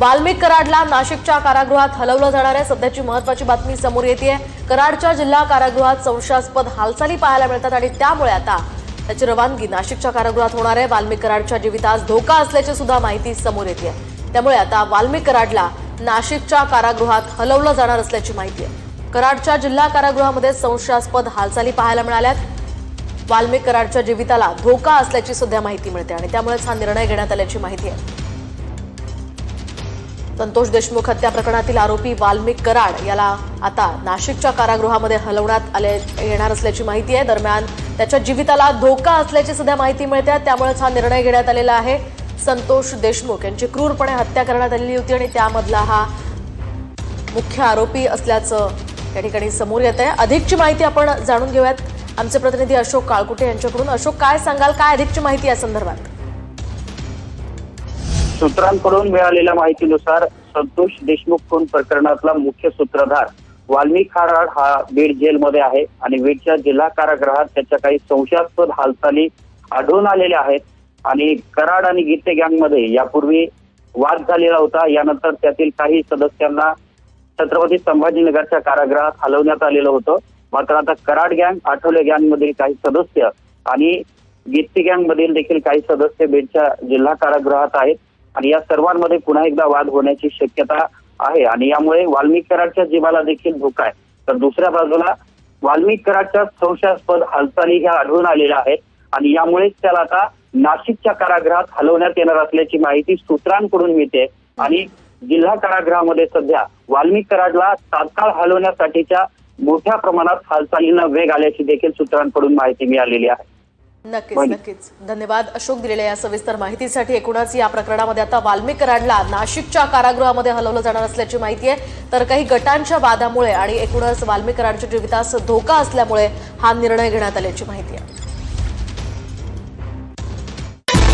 वाल्मिक कराडला नाशिकच्या कारागृहात हलवलं जाणार आहे. सध्याची महत्वाची बातमी समोर येते कराडच्या जिल्हा कारागृहात संशयास्पद हालचाली पाहायला मिळतात आणि त्यामुळे आता त्याची रवानगी नाशिकच्या कारागृहात होणार आहे. वाल्मिक कराडच्या जीवितास धोका असल्याची सुद्धा माहिती समोर येते त्यामुळे आता वाल्मिक कराडला नाशिकच्या कारागृहात हलवलं जाणार असल्याची माहिती आहे. कराडच्या जिल्हा कारागृहामध्ये संशयास्पद हालचाली पाहायला मिळाल्यात. वाल्मिक कराडच्या जीविताला धोका असल्याची सुद्धा माहिती मिळते आणि त्यामुळेच हा निर्णय घेण्यात आल्याची माहिती आहे. संतोष देशमुख हत्या प्रकरणातील आरोपी वाल्मिक कराड याला आता नाशिकच्या कारागृहामध्ये हलवण्यात आले येणार असल्याची माहिती आहे. दरम्यान त्याच्या जीविताला धोका असल्याची सध्या माहिती मिळते त्यामुळेच हा निर्णय घेण्यात आलेला आहे. संतोष देशमुख यांची क्रूरपणे हत्या करण्यात आलेली होती आणि त्यामधला हा मुख्य आरोपी असल्याचं या ठिकाणी समोर येत आहे. अधिकची माहिती आपण जाणून घेऊयात. आमचे प्रतिनिधी अशोक काळकुटे यांच्याकडून. अशोक काय सांगाल? काय अधिकची माहिती या संदर्भात? सूत्रांकडून मिळालेल्या माहितीनुसार संतोष देशमुख खून प्रकरणातला मुख्य सूत्रधार? वाल्मिक खाराड हा बीड जेलमध्ये आहे आणि बीडच्या जिल्हा कारागृहात त्याच्या काही संशयास्पद हालचाली आढळून आलेल्या आहेत. आणि कराड आणि गीते गँगमध्ये यापूर्वी वाद झालेला होता. यानंतर त्यातील काही सदस्यांना छत्रपती संभाजीनगरच्या कारागृहात हलवण्यात आलेलं होतं. मात्र आता कराड गँग आठवले गँगमधील काही सदस्य आणि गित्ती गँगमधील देखील काही सदस्य बीडच्या जिल्हा कारागृहात आहेत. आणि या सर्वांमध्ये पुन्हा एकदा वाद होण्याची शक्यता आहे. आणि यामुळे वाल्मिक कराडच्या जीवाला देखील धोका आहे. तर दुसऱ्या बाजूला वाल्मिक कराडच्या संशयास्पद हालचाली ह्या आढळून आलेल्या आहेत. आणि यामुळेच त्याला आता नाशिकच्या कारागृहात हलवण्यात येणार असल्याची माहिती सूत्रांकडून मिळते. आणि जिल्हा कारागृहामध्ये सध्या वाल्मिक कराडला तात्काळ हलवण्यासाठीच्या मोठ्या प्रमाणात हालचालींना वेग आल्याची देखील सूत्रांकडून माहिती मिळालेली आहे. नक्कीच. नक्कीच. धन्यवाद अशोक दिलेल्या या सविस्तर माहितीसाठी. एकूणच या प्रकरणामध्ये आता वाल्मिक कराडला नाशिकच्या कारागृहामध्ये हलवलं जाणार असल्याची माहिती आहे. तर काही गटांच्या वादामुळे आणि एकूणच वाल्मिक कराडच्या जीवितास धोका असल्यामुळे हा निर्णय घेण्यात आल्याची माहिती आहे.